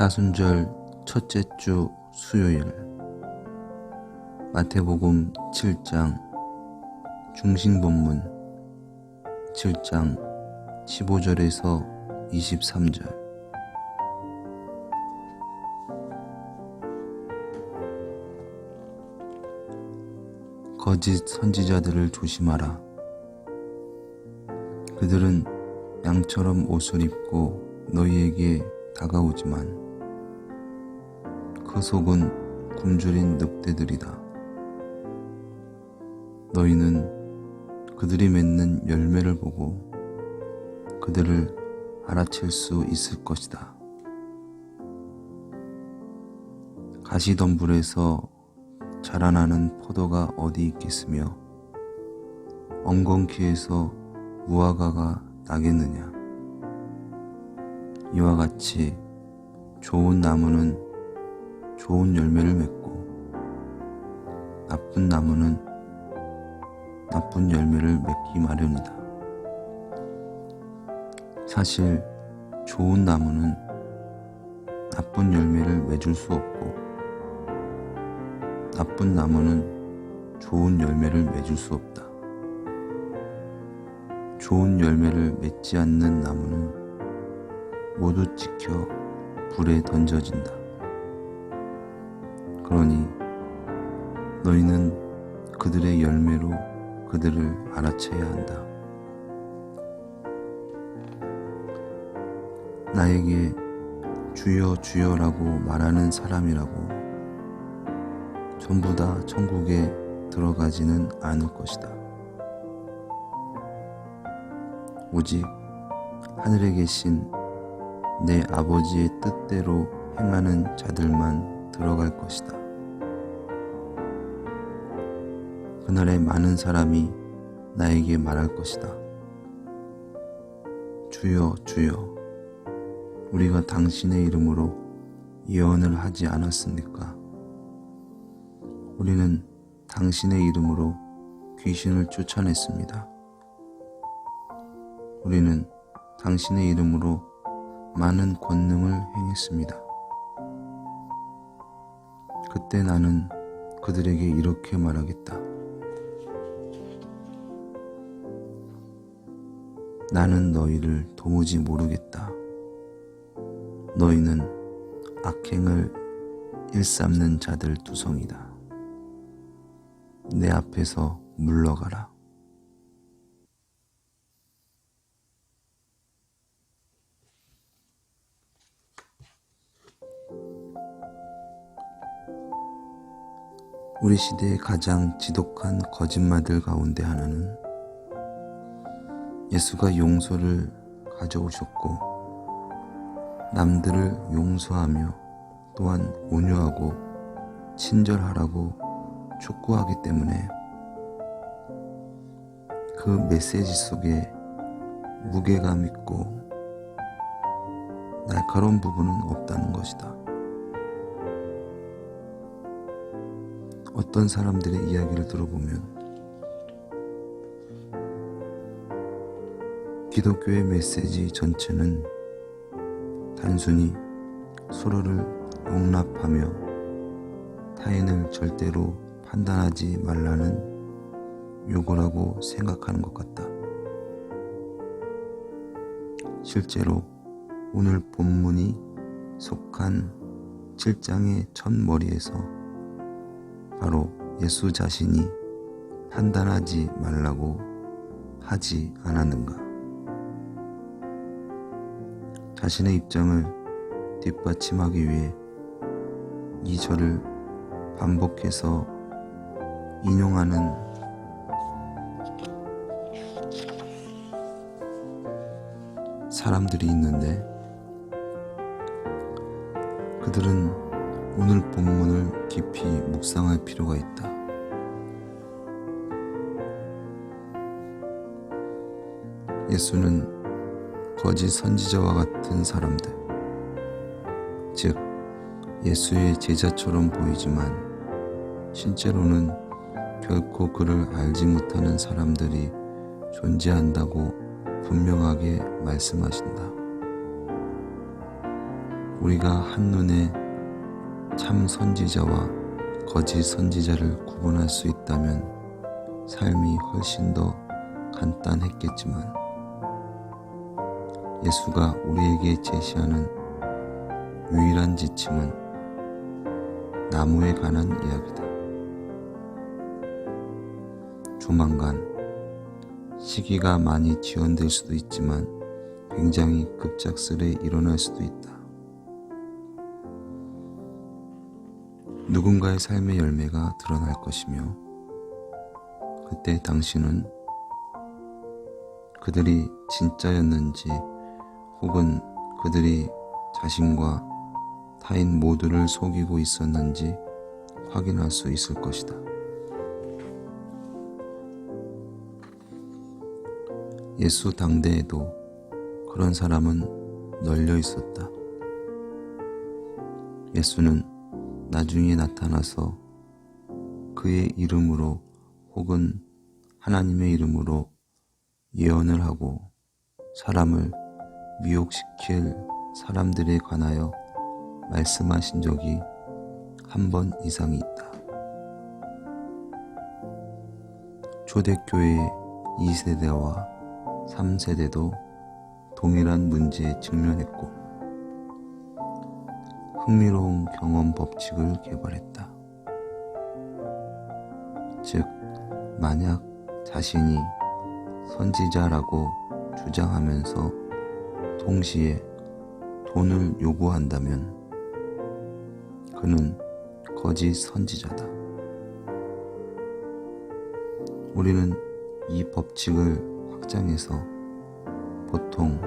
사순절 첫째 주 수요일 마태복음 7장 중심 본문 7장 15절에서 23절 거짓 선지자들을 조심하라. 그들은 양처럼 옷을 입고 너희에게 다가오지만 그 속은 굶주린 늑대들이다. 너희는 그들이 맺는 열매를 보고 그들을 알아챌 수 있을 것이다. 가시덤불에서 자라나는 포도가 어디 있겠으며 엉겅퀴에서 무화과가 나겠느냐. 이와 같이 좋은 나무는 좋은 열매를 맺고 나쁜 나무는 나쁜 열매를 맺기 마련이다. 사실 좋은 나무는 나쁜 열매를 맺을 수 없고 나쁜 나무는 좋은 열매를 맺을 수 없다. 좋은 열매를 맺지 않는 나무는 모두 찍혀 불에 던져진다. 그러니 너희는 그들의 열매로 그들을 알아채야 한다. 나에게 주여 주여라고 말하는 사람이라고 전부 다 천국에 들어가지는 않을 것이다. 오직 하늘에 계신 내 아버지의 뜻대로 행하는 자들만 들어갈 것이다. 그날에 많은 사람이 나에게 말할 것이다. 주여, 주여, 우리가 당신의 이름으로 예언을 하지 않았습니까? 우리는 당신의 이름으로 귀신을 쫓아냈습니다. 우리는 당신의 이름으로 많은 권능을 행했습니다. 그때 나는 그들에게 이렇게 말하겠다. 나는 너희를 도무지 모르겠다. 너희는 악행을 일삼는 자들 두성이다. 내 앞에서 물러가라. 우리 시대의 가장 지독한 거짓말들 가운데 하나는 예수가 용서를 가져오셨고 남들을 용서하며 또한 온유하고 친절하라고 촉구하기 때문에 그 메시지 속에 무게감 있고 날카로운 부분은 없다는 것이다. 어떤 사람들의 이야기를 들어보면 기독교의 메시지 전체는 단순히 서로를 용납하며 타인을 절대로 판단하지 말라는 요구라고 생각하는 것 같다. 실제로 오늘 본문이 속한 7장의 첫 머리에서 바로 예수 자신이 판단하지 말라고 하지 않았는가. 자신의 입장을 뒷받침하기 위해 이 절을 반복해서 인용하는 사람들이 있는데 그들은 오늘 본문을 깊이 묵상할 필요가 있다. 예수는 거짓 선지자와 같은 사람들, 즉, 예수의 제자처럼 보이지만 실제로는 결코 그를 알지 못하는 사람들이 존재한다고 분명하게 말씀하신다. 우리가 한눈에 참 선지자와 거짓 선지자를 구분할 수 있다면 삶이 훨씬 더 간단했겠지만 예수가 우리에게 제시하는 유일한 지침은 나무에 관한 이야기다. 조만간 시기가 많이 지연될 수도 있지만 굉장히 급작스레 일어날 수도 있다. 누군가의 삶의 열매가 드러날 것이며 그때 당신은 그들이 진짜였는지 혹은 그들이 자신과 타인 모두를 속이고 있었는지 확인할 수 있을 것이다. 예수 당대에도 그런 사람은 널려 있었다. 예수는 나중에 나타나서 그의 이름으로 혹은 하나님의 이름으로 예언을 하고 사람을 미혹시킬 사람들에 관하여 말씀하신 적이 한 번 이상이 있다. 초대교회의 2세대와 3세대도 동일한 문제에 직면했고 흥미로운 경험 법칙을 개발했다. 즉, 만약 자신이 선지자라고 주장하면서 동시에 돈을 요구한다면 그는 거짓 선지자다. 우리는 이 법칙을 확장해서 보통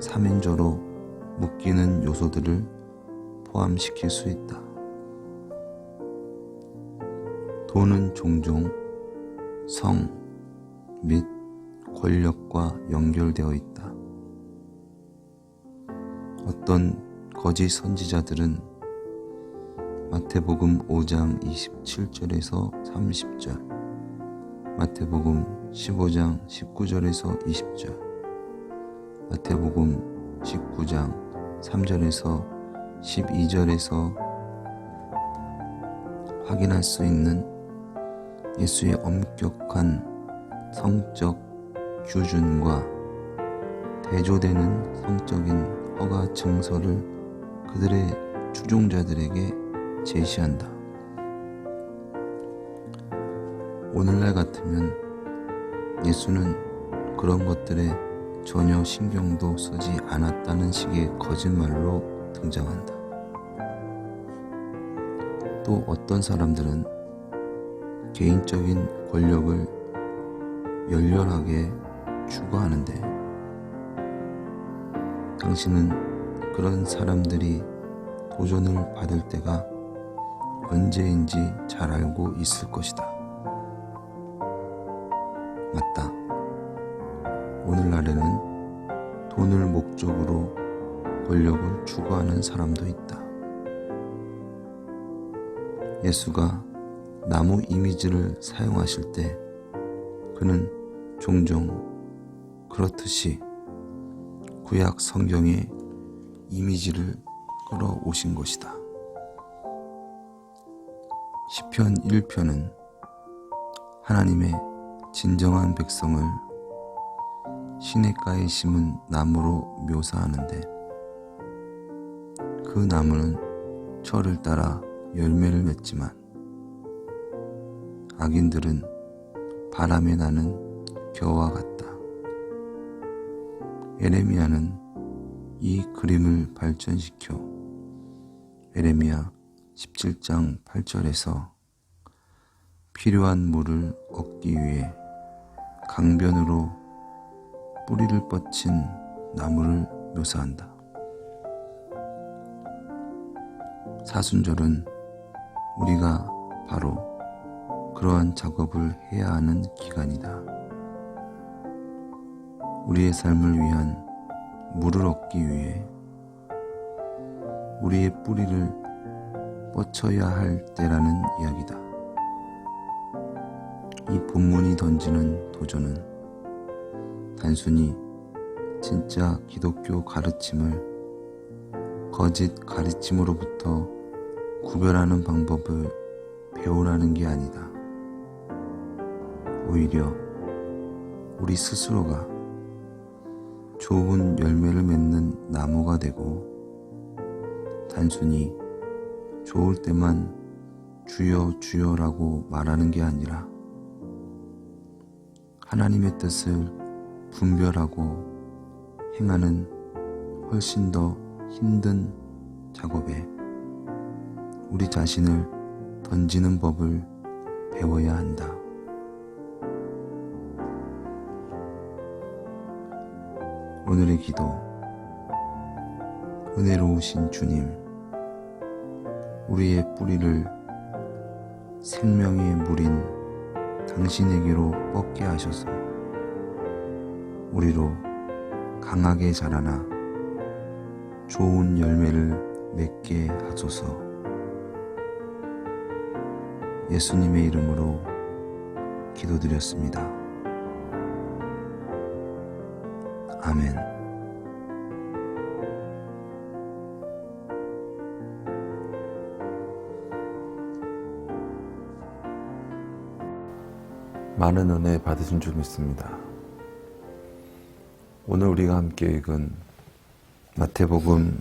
3인조로 묶이는 요소들을 포함시킬 수 있다. 돈은 종종 성 및 권력과 연결되어 있다. 어떤 거짓 선지자들은 마태복음 5장 27절에서 30절, 마태복음 15장 19절에서 20절, 마태복음 19장 3절에서 12절에서 확인할 수 있는 예수의 엄격한 성적 규준과 대조되는 성적인 허가 증서를 그들의 추종자들에게 제시한다. 오늘날 같으면 예수는 그런 것들에 전혀 신경도 쓰지 않았다는 식의 거짓말로 등장한다. 또 어떤 사람들은 개인적인 권력을 열렬하게 추구하는데 당신은 그런 사람들이 도전을 받을 때가 언제인지 잘 알고 있을 것이다. 맞다. 오늘날에는 돈을 목적으로 권력을 추구하는 사람도 있다. 예수가 나무 이미지를 사용하실 때 그는 종종 그렇듯이 구약 성경의 이미지를 끌어오신 것이다. 시편 1편은 하나님의 진정한 백성을 시냇가에 심은 나무로 묘사하는데 그 나무는 철을 따라 열매를 맺지만 악인들은 바람에 나는 겨와 같다. 에레미야는 이 그림을 발전시켜 에레미야 17장 8절에서 필요한 물을 얻기 위해 강변으로 뿌리를 뻗친 나무를 묘사한다. 사순절은 우리가 바로 그러한 작업을 해야 하는 기간이다. 우리의 삶을 위한 물을 얻기 위해 우리의 뿌리를 뻗쳐야 할 때라는 이야기다. 이 본문이 던지는 도전은 단순히 진짜 기독교 가르침을 거짓 가르침으로부터 구별하는 방법을 배우라는 게 아니다. 오히려 우리 스스로가 좋은 열매를 맺는 나무가 되고 단순히 좋을 때만 주여 주여라고 말하는 게 아니라 하나님의 뜻을 분별하고 행하는 훨씬 더 힘든 작업에 우리 자신을 던지는 법을 배워야 한다. 오늘의 기도 은혜로우신 주님 우리의 뿌리를 생명의 물인 당신에게로 뻗게 하셔서 우리로 강하게 자라나 좋은 열매를 맺게 하소서 예수님의 이름으로 기도드렸습니다. 아멘. 많은 은혜 받으신 줄 믿습니다. 오늘 우리가 함께 읽은 마태복음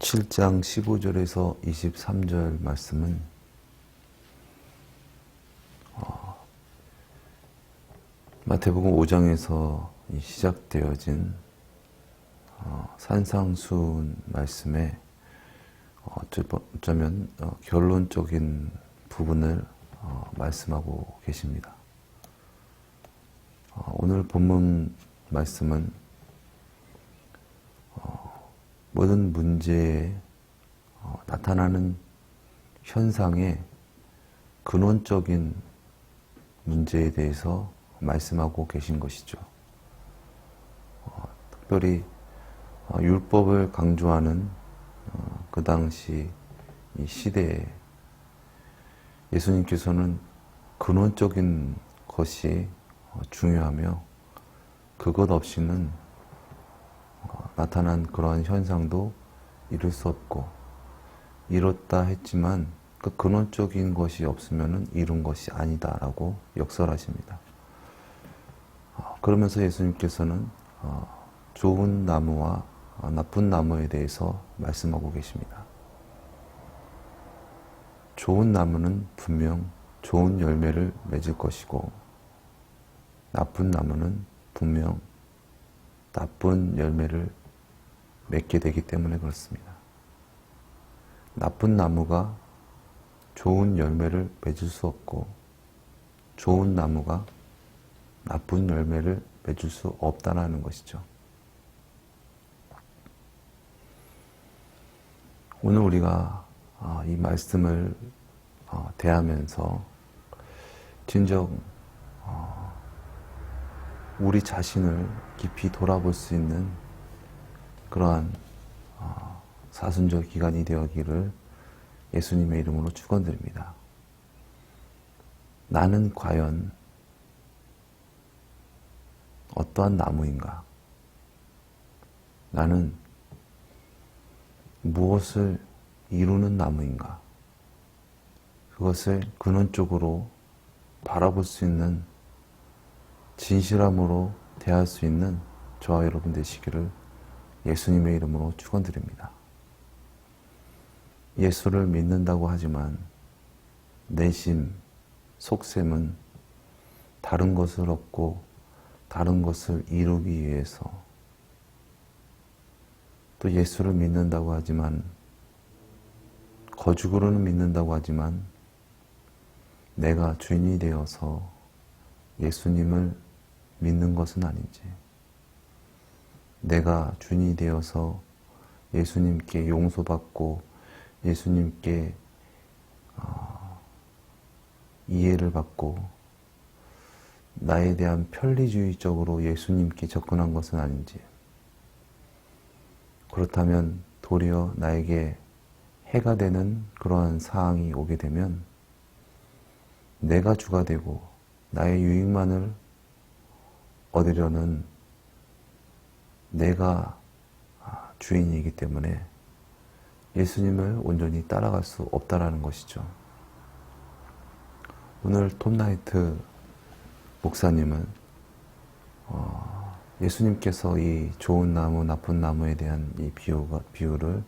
7장 15절에서 23절 말씀은 어, 마태복음 5장에서 시작되어진 어, 산상수훈 말씀에 어, 어쩌면 어, 결론적인 부분을 어, 말씀하고 계십니다. 어, 오늘 본문 말씀은 어, 모든 문제에 어, 나타나는 현상의 근원적인 문제에 대해서 말씀하고 계신 것이죠. 어, 특별히 어, 율법을 강조하는 어, 그 당시 이 시대에 예수님께서는 근원적인 것이 어, 중요하며 그것 없이는 어, 나타난 그러한 현상도 이룰 수 없고 이뤘다 했지만 그 근원적인 것이 없으면 이룬 것이 아니다라고 역설하십니다. 어, 그러면서 예수님께서는 어, 좋은 나무와 어, 나쁜 나무에 대해서 말씀하고 계십니다. 좋은 나무는 분명 좋은 열매를 맺을 것이고 나쁜 나무는 분명 나쁜 열매를 맺게 되기 때문에 그렇습니다. 나쁜 나무가 좋은 열매를 맺을 수 없고 좋은 나무가 나쁜 열매를 맺을 수 없다는 것이죠. 오늘 우리가 어, 이 말씀을 어, 대하면서 진정 어, 우리 자신을 깊이 돌아볼 수 있는 그러한 사순절 기간이 되었기를 예수님의 이름으로 축원드립니다. 나는 과연 어떠한 나무인가? 나는 무엇을 이루는 나무인가? 그것을 근원적으로 바라볼 수 있는 진실함으로 대할 수 있는 저와 여러분 되시기를 예수님의 이름으로 축원드립니다. 예수를 믿는다고 하지만 내심 속셈은 다른 것을 얻고 다른 것을 이루기 위해서 또 예수를 믿는다고 하지만 거죽으로는 믿는다고 하지만 내가 주인이 되어서 예수님을 믿는 것은 아닌지 내가 주인이 되어서 예수님께 용서받고 예수님께 어, 이해를 받고 나에 대한 편리주의적으로 예수님께 접근한 것은 아닌지 그렇다면 도리어 나에게 해가 되는 그러한 상황이 오게 되면 내가 주가 되고 나의 유익만을 얻으려는 내가 주인이기 때문에 예수님을 온전히 따라갈 수 없다라는 것이죠. 오늘 톰나이트 목사님은 어, 예수님께서 이 좋은 나무, 나쁜 나무에 대한 이 비유가, 비유를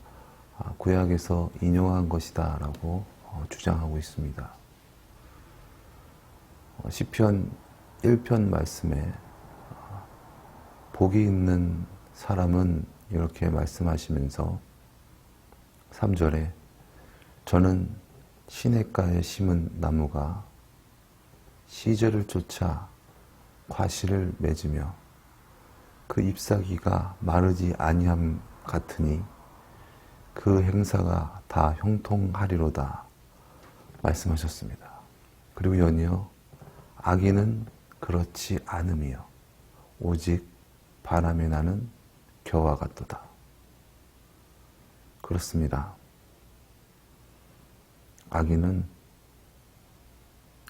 아, 구약에서 인용한 것이다 라고 어, 주장하고 있습니다. 어, 시편 1편 말씀에 어, 복이 있는 사람은 이렇게 말씀하시면서 3절에 저는 시냇가에 심은 나무가 시절을 쫓아 과실을 맺으며 그 잎사귀가 마르지 아니함 같으니 그 행사가 다 형통하리로다 말씀하셨습니다. 그리고 연이어 악인은 그렇지 않음이요 오직 바람이 나는 겨와 같도다. 그렇습니다. 악인은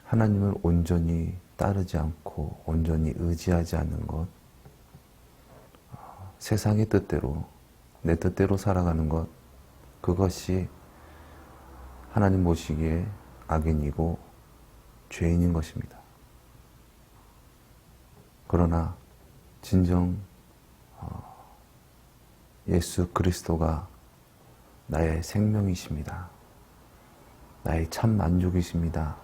하나님을 온전히 따르지 않고 온전히 의지하지 않는 것, 어, 세상의 뜻대로 내 뜻대로 살아가는 것, 그것이 하나님 보시기에 악인이고 죄인인 것입니다. 그러나 진정 어, 예수 그리스도가 나의 생명이십니다. 나의 참 만족이십니다.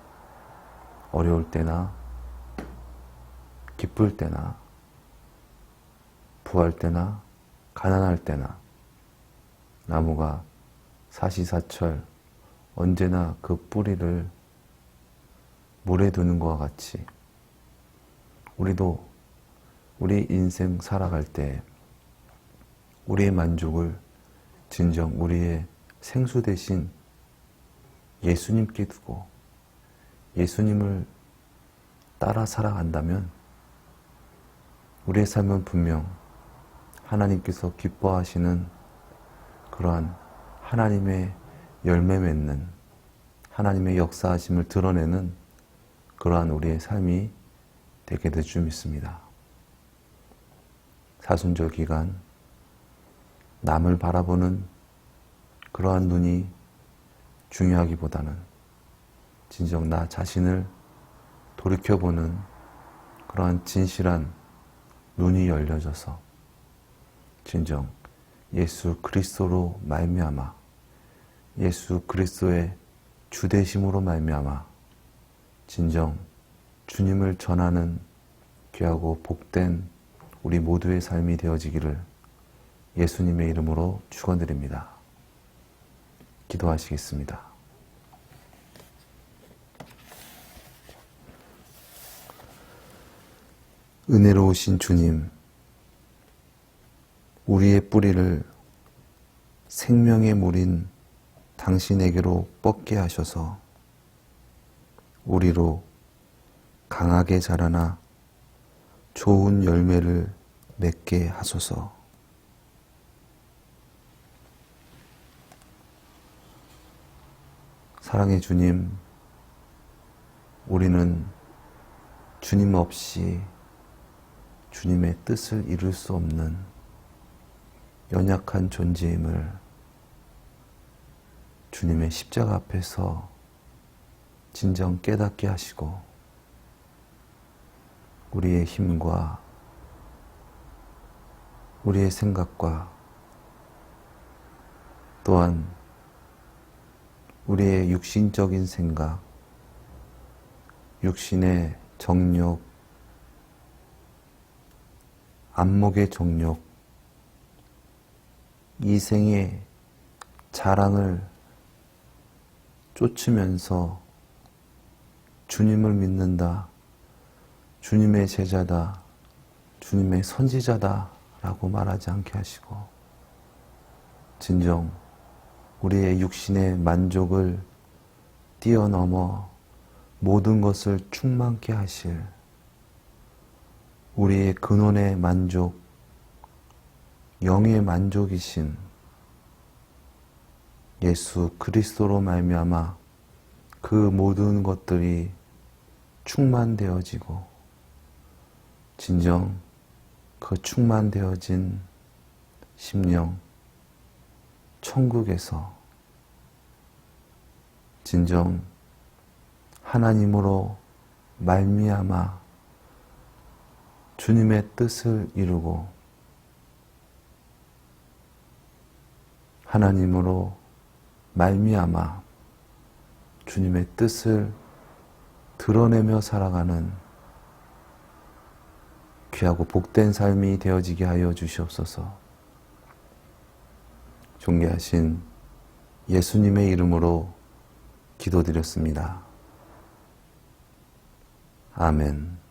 어려울 때나 기쁠 때나 부할 때나 가난할 때나 나무가 사시사철 언제나 그 뿌리를 물에 두는 것과 같이 우리도 우리 인생 살아갈 때 우리의 만족을 진정 우리의 생수 대신 예수님께 두고 예수님을 따라 살아간다면 우리의 삶은 분명 하나님께서 기뻐하시는 그러한 하나님의 열매 맺는 하나님의 역사하심을 드러내는 그러한 우리의 삶이 되게 될 줄 믿습니다. 사순절 기간 남을 바라보는 그러한 눈이 중요하기보다는 진정 나 자신을 돌이켜보는 그러한 진실한 눈이 열려져서 진정 예수 그리스도로 말미암아 예수 그리스도의 주대심으로 말미암아 진정 주님을 전하는 귀하고 복된 우리 모두의 삶이 되어지기를 예수님의 이름으로 축원드립니다. 기도하시겠습니다. 은혜로우신 주님, 우리의 뿌리를 생명의 물인 당신에게로 뻗게 하셔서 우리로 강하게 자라나 좋은 열매를 맺게 하소서. 사랑의 주님, 우리는 주님 없이 주님의 뜻을 이룰 수 없는 연약한 존재임을 주님의 십자가 앞에서 진정 깨닫게 하시고 우리의 힘과 우리의 생각과 또한 우리의 육신적인 생각, 육신의 정욕, 안목의 정욕, 이 생의 자랑을 쫓으면서 주님을 믿는다, 주님의 제자다, 주님의 선지자다 라고 말하지 않게 하시고, 진정 우리의 육신의 만족을 뛰어넘어 모든 것을 충만케 하실 우리의 근원의 만족, 영의 만족이신 예수 그리스도로 말미암아 그 모든 것들이 충만되어지고 진정 그 충만되어진 심령 천국에서 진정 하나님으로 말미암아 주님의 뜻을 이루고 하나님으로 말미암아 주님의 뜻을 드러내며 살아가는 귀하고 복된 삶이 되어지게 하여 주시옵소서. 존귀하신 예수님의 이름으로 기도드렸습니다. 아멘.